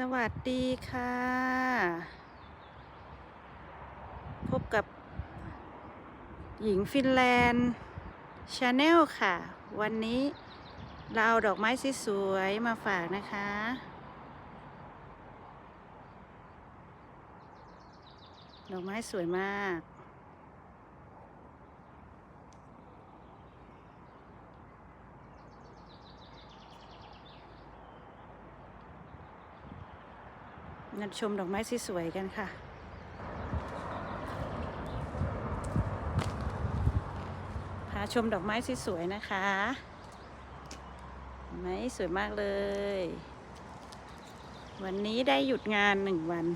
สวัสดีค่ะ พบกับ หญิงฟินแลนด์ชาแนลค่ะ วันนี้เราเอาดอกไม้สวยๆมาฝากนะคะ ดอกไม้สวยมาก งันชมดอกไม้สวยๆกันค่ะ พาชมดอกไม้สวยๆนะคะไหมสวยมากเลย วันนี้ได้หยุดงานหนึ่งวัน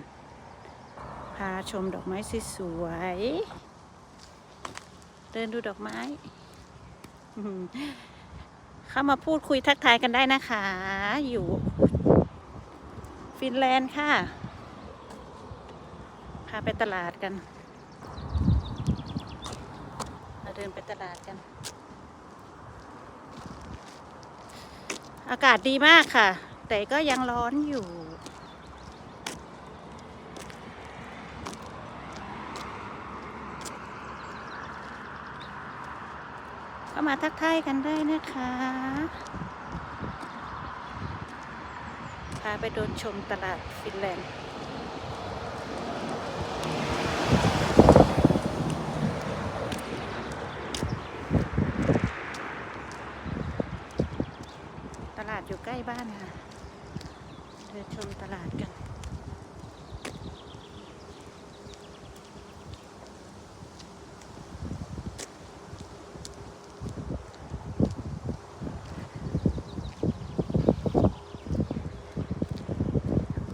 พาชมดอกไม้สวยๆเดินดูดอกไม้ เข้ามาพูดคุยทักทายกันได้นะคะ อยู่ ฟินแลนด์ค่ะ พาไปตลาดกัน เราเดินไปตลาดกัน อากาศดีมากค่ะ แต่ก็ยังร้อนอยู่ก็มาทักทายกันได้นะคะาไปดูชมตลาดฟินแลนด์ตลาดอยู่ใกล้บ้านค่ะ เดินชมตลาดกัน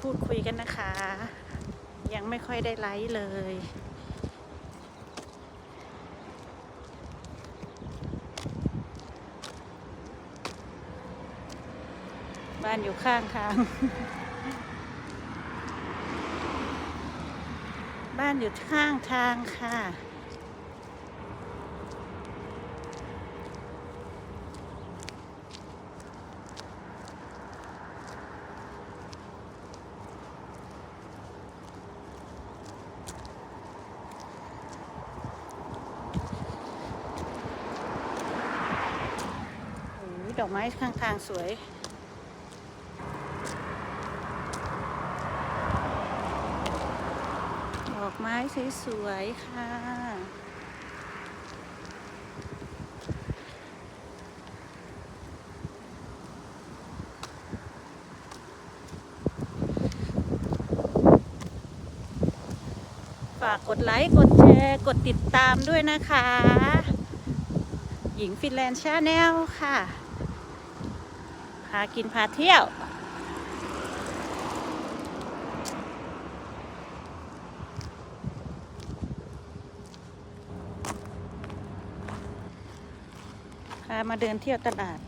พูดคุย กันนะคะ ยังไม่ค่อยได้ไลฟ์เลย บ้านอยู่ข้างทาง บ้านอยู่ข้างทางค่ะ ดอกไม้ข้างทางสวย ดอกไม้สวยๆค่ะ ฝากกดไลค์ กดแชร์ กดติดตามด้วยนะคะ หญิงฟินแลนด์ชาแนลค่ะากินพาเที่ยว พามาเดินเที่ยวตลาด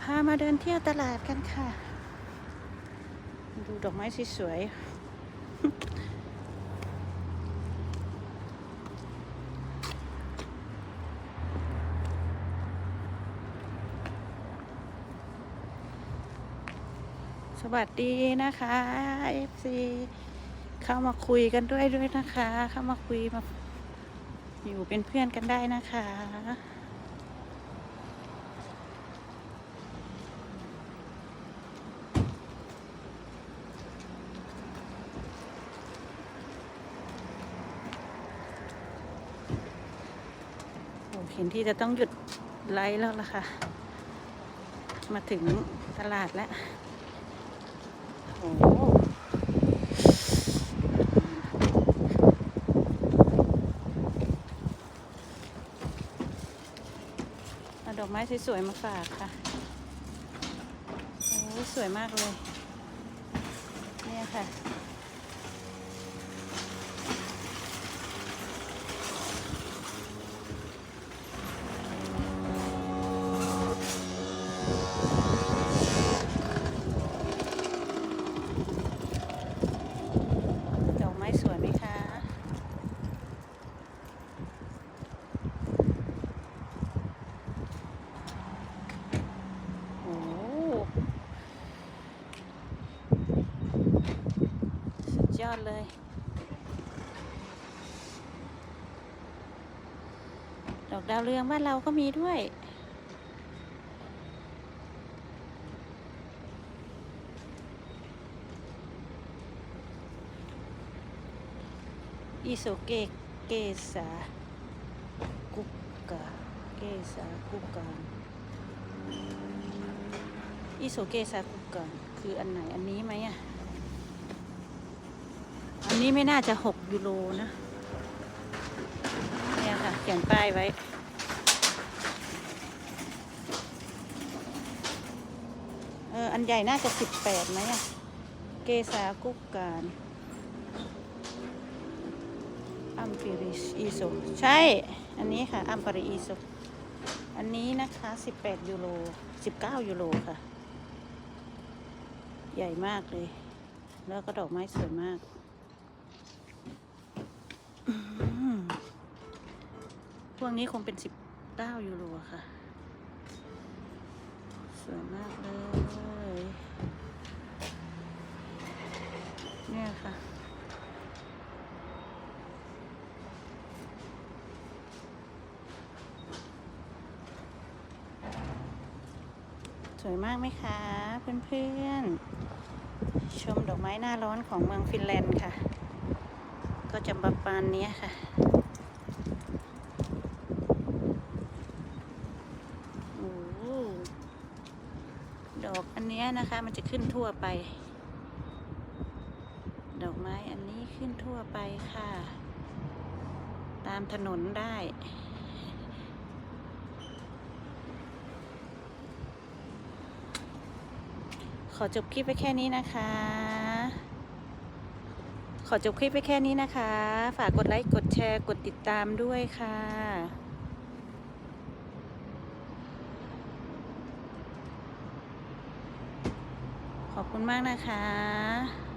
พามาเดินเที่ยวตลาดกันค่ะ ดูดอกไม้สวยๆสวัสดีนะคะ FC เข้ามาคุยกันด้วยด้วยนะคะ เข้ามาคุยมาอยู่เป็นเพื่อนกันได้นะคะ เห็นที่จะต้องหยุดไลฟ์แล้วล่ะค่ะ มาถึงตลาดแล้ว โอ้โหเอาดอกไม้สวยๆมาฝากค่ะ โอ้สวยมากเลย เนี่ยค่ะ ยอดเลย ดอกดาวเรืองบ้านเราก็มีด้วย อิโซเกะเกสากุกกะเกสากุกกะอิโซเกสากุกกะคืออันไหนอันนี้ไหมอะ นนี้ไม่น่าจะหกยูโรนะเนี่ยค่ะ เขียนป้ายไว้ เออ อันใหญ่น่าจะสิบแปดไหมอะเกสากุกการอัมปิริอีโซใช่ อันนี้ค่ะ อัมปริอีโซอันนี้นะคะ 18 ยูโร 19 ยูโรค่ะ ใหญ่มากเลย แล้วก็ดอกไม้สวยมาก พวกนี้คงเป็น19ยูโรค่ะ สวยมากเลย เนี่ยค่ะสวยมากไหมคะเพื่อนๆ ชมดอกไม้หน้าร้อนของเมืองฟินแลนด์ค่ะ ก็จะประมาณนี้ค่ะโอ้โหดอกอันนี้นะคะมันจะขึ้นทั่วไป ดอกไม้อันนี้ขึ้นทั่วไปค่ะ ตามถนนได้ขอจบคลิปไปแค่นี้นะคะ ขอจบคลิปไปแค่นี้นะคะ ฝากกดไลค์กดแชร์กดติดตามด้วยค่ะขอบคุณมากนะคะ